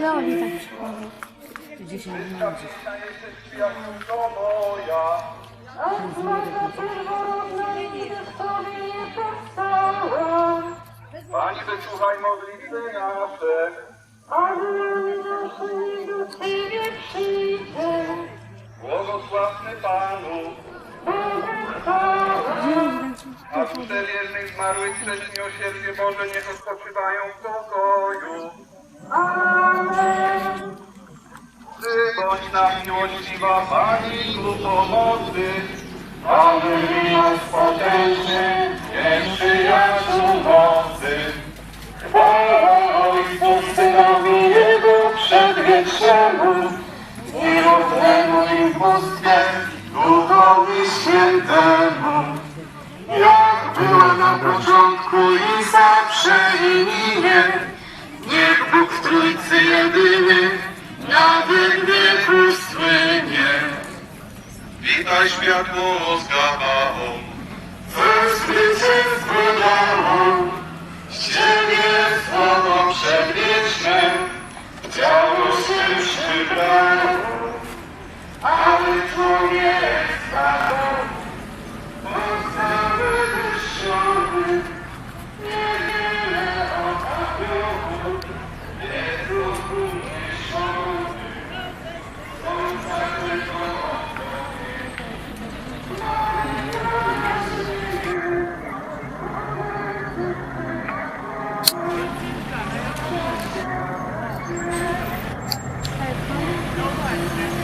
Loli tak przypomniał. Dzisiaj nie będzie. Pani wysłuchaj modlitwy nasze. Błogosławny Panu, a dusze wiernych zmarłych przez miłosierdzie Boże niech odpoczywają w pokoju. Ty bądź nam miłościwa Pani ku pomocy. Aby nas potężny, nie przyjaciół mocy. Chwała Ojcu, Synowi Jego przedwiecznemu i równemu i w bóstwie Duchowi Świętemu. i zawsze i minie. Niech Bóg w Trójcy jedyny na wieku słynie. Witaj światło z Gabaon, we zwycięstwo dałą. Z Ciebie słowo przewieczne, działo się przybrało. Thank you.